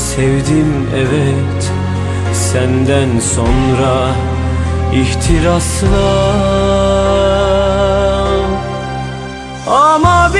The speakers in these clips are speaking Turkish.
Sevdim evet Senden sonra ihtirasla. Ama benim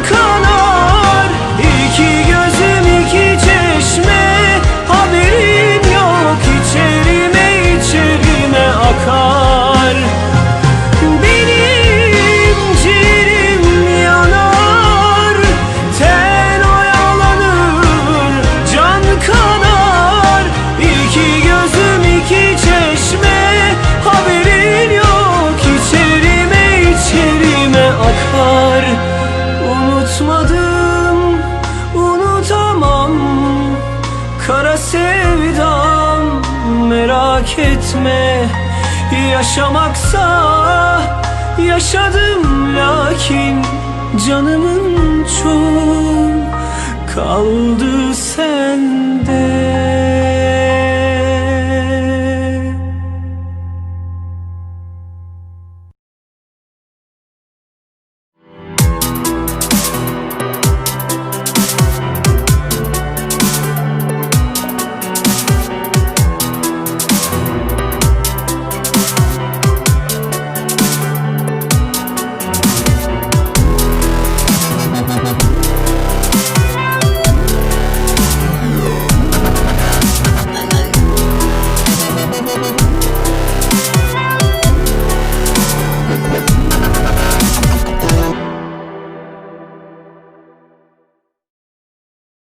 可能 sevdam merak etme. Yaşamaksa yaşadım lakin Canımın çoğu kaldı